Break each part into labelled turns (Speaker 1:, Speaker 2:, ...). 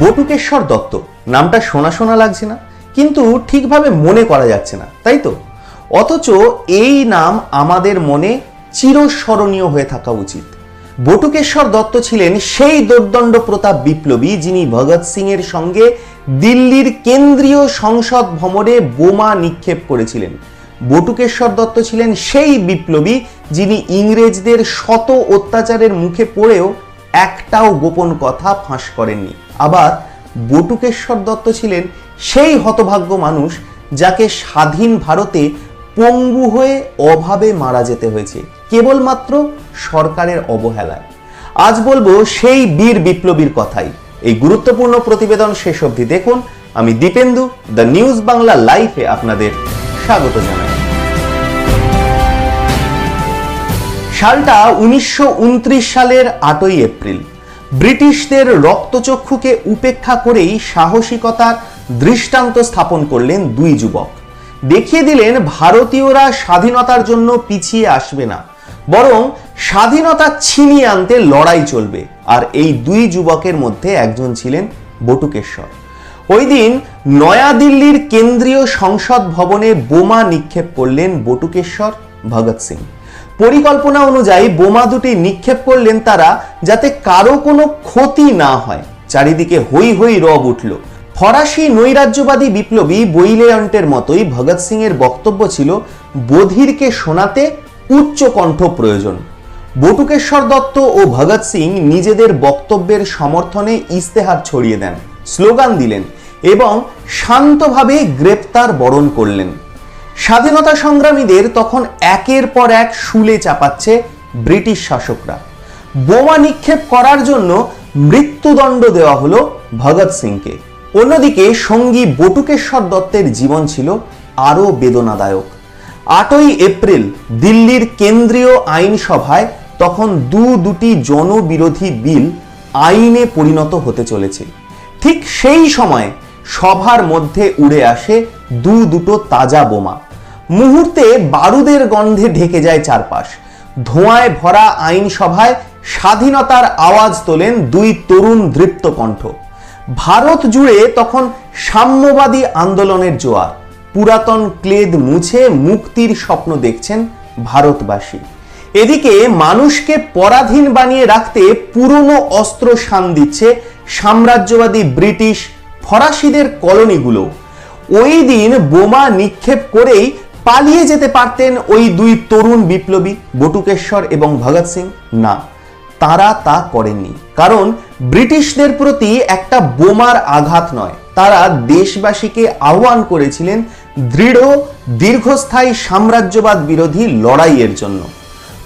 Speaker 1: বটুকেশ্বর দত্ত, নামটা শোনা শোনা লাগছে না, কিন্তু ঠিকভাবে মনে করা যাচ্ছে না, তাই তো? অথচ এই নাম আমাদের মনে চিরস্মরণীয় হয়ে থাকা উচিত। বটুকেশ্বর দত্ত ছিলেন সেই দোর্দণ্ড প্রতাপ বিপ্লবী যিনি ভগৎ সিং এর সঙ্গে দিল্লির কেন্দ্রীয় সংসদ ভবনে বোমা নিক্ষেপ করেছিলেন। বটুকেশ্বর দত্ত ছিলেন সেই বিপ্লবী যিনি ইংরেজদের শত অত্যাচারের মুখে পড়েও একটাও গোপন কথা ফাঁস করেননি। আবার বটুকেশ্বর দত্ত ছিলেন সেই হতভাগ্য মানুষ যাকে স্বাধীন ভারতে পঙ্গু হয়ে অভাবে মারা যেতে হয়েছে, কেবলমাত্র সরকারের অবহেলায়। আজ বলব সেই বীর বিপ্লবীর কথাই। এই গুরুত্বপূর্ণ প্রতিবেদন শেষ অবধি দেখুন। আমি দীপেন্দু, দ্য নিউজ বাংলা লাইফে আপনাদের স্বাগত জানাই। সালটা উনিশশো উনত্রিশ সালের আটই এপ্রিল। ব্রিটিশদের রক্তচক্ষুকে উপেক্ষা করেই সাহসিকতার দৃষ্টান্ত স্থাপন করলেন দুই যুবক। দেখিয়ে দিলেন ভারতীয়রা স্বাধীনতার জন্য পিছিয়ে আসবে না, বরং স্বাধীনতা ছিনিয়ে আনতে লড়াই চলবে। আর এই দুই যুবকের মধ্যে একজন ছিলেন বটুকেশ্বর। ওই দিন নয়াদিল্লির কেন্দ্রীয় সংসদ ভবনে বোমা নিক্ষেপ করলেন বটুকেশ্বর, ভগৎ সিং। পরিকল্পনা অনুযায়ী বোমা দুটি নিক্ষেপ করলেন তারা যাতে কারও কোনো ক্ষতি না হয়। চারিদিকে হই হই রব উঠল। ফরাসি নৈরাজ্যবাদী বিপ্লবী বইলেয়ন্টের মতোই ভগৎ সিং এর বক্তব্য ছিল, বধিরকে শোনাতে উচ্চ কণ্ঠ প্রয়োজন। বটুকেশ্বর দত্ত ও ভগৎ সিং নিজেদের বক্তব্যের সমর্থনে ইস্তেহার ছড়িয়ে দেন, স্লোগান দিলেন এবং শান্তভাবে গ্রেপ্তার বরণ করলেন। স্বাধীনতা সংগ্রামীদের তখন একের পর এক শুলে চাপাচ্ছে ব্রিটিশ শাসকরা। বোমা নিক্ষেপ করার জন্য মৃত্যুদণ্ড দেওয়া হলো ভগৎ সিংকে। অন্যদিকে সঙ্গী বটুকেশ্বর দত্তের জীবন ছিল আরও বেদনাদায়ক। আটই এপ্রিল দিল্লির কেন্দ্রীয় আইনসভায় তখন দু দুটি জনবিরোধী বিল আইনে পরিণত হতে চলেছে। ঠিক সেই সময় সভার মধ্যে উড়ে আসে দু দুটো তাজা বোমা। মুহূর্তে বারুদের গন্ধে ঢেকে যায় চারপাশ। ধোঁয়ায় ভরা আইনসভায় স্বাধীনতার আওয়াজ তোলেন দুই তরুণ দৃপ্ত কণ্ঠ ভারত জুড়ে তখন সাম্যবাদী আন্দোলনের জোয়ার। পুরাতন ক্লেদ মুছে মুক্তির স্বপ্ন দেখছেন ভারতবাসী। এদিকে মানুষকে পরাধীন বানিয়ে রাখতে পুরনো অস্ত্র শান দিচ্ছে সাম্রাজ্যবাদী ব্রিটিশ ফরাসিদের কলোনিগুলো। ওই দিন বোমা নিক্ষেপ করেই পালিয়ে যেতে পারতেন ওই দুই তরুণ বিপ্লবী, বটুকেশ্বর এবং ভগৎ সিং। না, তারা তা করেননি। কারণ ব্রিটিশদের প্রতি একটা বোমার আঘাত নয়। তারা দেশবাসীকে আহ্বান করেছিলেন দৃঢ়, দীর্ঘস্থায়ী সাম্রাজ্যবাদ বিরোধী লড়াইয়ের জন্য।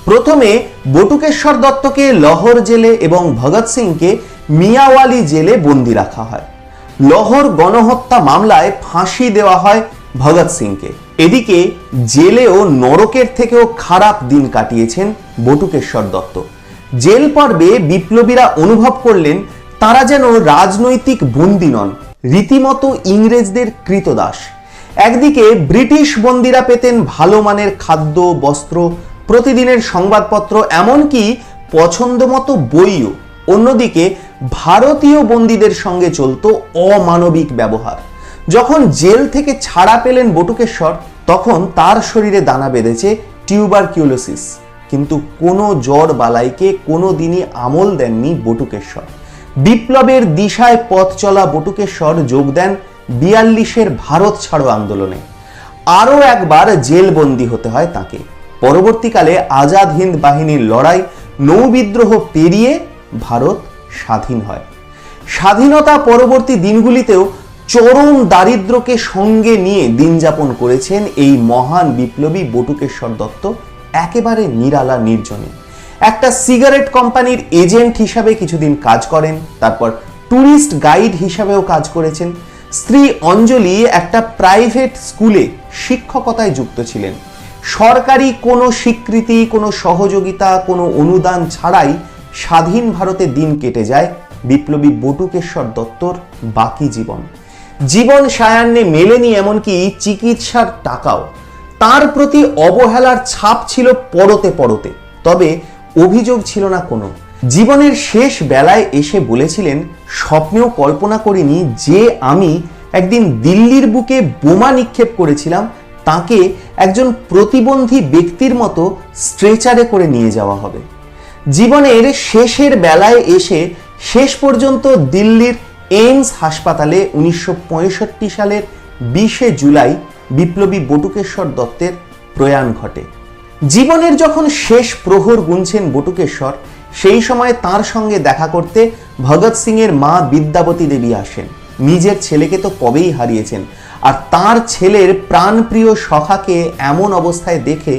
Speaker 1: প্রথমে বটুকেশ্বর দত্তকে লহর জেলে এবং ভগৎ সিংকে মিয়াওয়ালি জেলে বন্দি রাখা হয়। লহর গণহত্যা মামলায় ফাঁসি দেওয়া হয় ভগৎ সিংকে। এদিকে জেলেও নরকের থেকেও খারাপ দিন কাটিয়েছেন বটুকেশ্বর দত্ত। জেল পর্বে বিপ্লবীরা অনুভব করলেন, তারা যেন রাজনৈতিক বন্দী নন, রীতিমতো ইংরেজদের কৃতদাস। একদিকে ব্রিটিশ বন্দীরা পেতেন ভালো মানের খাদ্য, বস্ত্র, প্রতিদিনের সংবাদপত্র, এমনকি পছন্দ মতো বইও। অন্যদিকে ভারতীয় বন্দীদের সঙ্গে চলত অমানবিক ব্যবহার। যখন জেল থেকে ছাড়া পেলেন বটুকেশ্বর, তখন তার শরীরে দানা বেঁধেছে টিউবারকিউলোসিস। কিন্তু কোনো জ্বর বালাইকে কোনো দিনই আমল দেননি বটুকেশ্বর। বিপ্লবের দিশায় পথ চলা বটুকেশ্বর যোগ দেন বিয়াল্লিশের ভারত ছাড়ো আন্দোলনে। আরও একবার জেলবন্দি হতে হয় তাকে। পরবর্তীকালে আজাদ হিন্দ বাহিনীর লড়াই নৌবিদ্রোহ পেরিয়ে ভারত স্বাধীন হয়। স্বাধীনতা পরবর্তী দিনগুলিতেও চরম দারিদ্রকে সঙ্গে নিয়ে দিন যাপন করেছেন এই মহান বিপ্লবী বটুকেশ্বর দত্ত, একেবারে নিরালা নির্জনে। একটা সিগারেট কোম্পানির এজেন্ট হিসাবে কিছুদিন কাজ করেন, তারপর ট্যুরিস্ট গাইড হিসাবেও কাজ করেছেন। স্ত্রী অঞ্জলি একটা প্রাইভেট স্কুলে শিক্ষকতায় যুক্ত ছিলেন। সরকারি কোনো স্বীকৃতি, কোনো সহযোগিতা, কোনো অনুদান ছাড়াই স্বাধীন ভারতে দিন কেটে যায় বিপ্লবী বটুকেশ্বর দত্তর বাকি জীবন। জীবন সায়ান্নে মেলেনি এমনকি চিকিৎসার টাকাও। তার প্রতি অবহেলার ছাপ ছিল পরতে পরতে। তবে অভিযোগ ছিল না কোনো। জীবনের শেষ বেলায় এসে বলেছিলেন, স্বপ্নেও কল্পনা করিনি যে আমি একদিন দিল্লির বুকে বোমা নিক্ষেপ করেছিলাম। তাকে একজন প্রতিবন্ধী ব্যক্তির মতো স্ট্রেচারে করে নিয়ে যাওয়া হবে। জীবনের শেষের বেলায় এসে শেষ পর্যন্ত দিল্লির এইমস হাসপাতালে উনিশশো পঁয়ষট্টি সালের বিশে জুলাই বিপ্লবী বটুকেশ্বর দত্তের প্রয়াণ ঘটে। জীবনের যখন শেষ প্রহর গুনছেন বটুকেশ্বর, সেই সময় তার সঙ্গে দেখা করতে ভগৎ সিংয়ের মা বিদ্যাবতী দেবী আসেন। নিজের ছেলেকে তো কবেই হারিয়েছেন। আর তার ছেলের প্রাণপ্রিয় সখাকে এমন অবস্থায় দেখে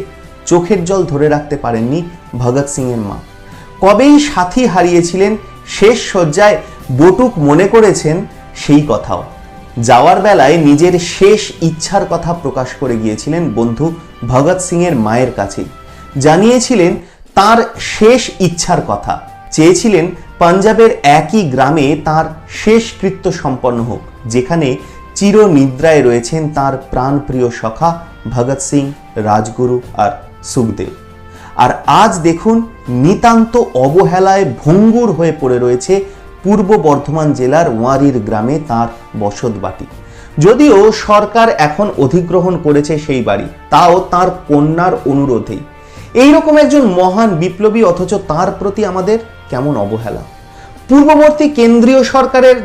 Speaker 1: চোখের জল ধরে রাখতে পারেননি ভগৎ সিংয়ের মা। কবেই সাথী হারিয়েছিলেন শেষ শয্যায় বটুক মনে করেছেন সেই কথাও। যাওয়ার বেলায় নিজের শেষ ইচ্ছার কথা প্রকাশ করে গিয়েছিলেন বন্ধু ভগৎ সিংয়ের মায়ের কাছেই। জানিয়েছিলেন তার শেষ ইচ্ছার কথা। চেয়েছিলেন পাঞ্জাবের একই গ্রামে তার শেষ কৃত্য সম্পন্ন হোক, যেখানে চিরনিদ্রায় রয়েছেন তার প্রাণপ্রিয় সখা ভগৎ সিং, রাজগুরু আর সুখদেব। আর আজ দেখুন নিতান্ত অবহেলায় ভঙ্গুর হয়ে পড়ে রয়েছে পূর্ব বর্ধমান জেলার ওয়ারির গ্রামে তার বসতবাটি যদিও সরকার এখন অধিগ্রহণ করেছে সেই বাড়ি, তাও তার কন্যার অনুরোধেই। এইরকম একজন মহান বিপ্লবী অথচ তার প্রতি আমাদের কেমন অবহেলা। পূর্ববর্তী কেন্দ্রীয় সরকারের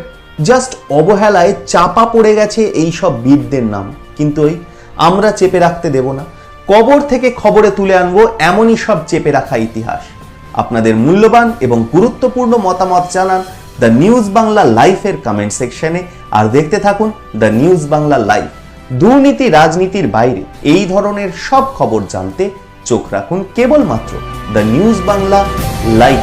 Speaker 1: জাস্ট অবহেলায় চাপা পড়ে গেছে এই সব বীরদের নাম। কিন্তু ওই আমরা চেপে রাখতে দেব না। কবর থেকে খবরে তুলে আনব এমনই সব চেপে রাখা ইতিহাস। আপনাদের মূল্যবান এবং গুরুত্বপূর্ণ মতামত জানান দ্য নিউজ বাংলা লাইফের কমেন্ট সেকশনে আর দেখতে থাকুন দ্য নিউজ বাংলা লাইফ দুর্নীতি রাজনীতির বাইরে এই ধরনের সব খবর জানতে চোখ রাখুন কেবলমাত্র দ্য নিউজ বাংলা লাইভ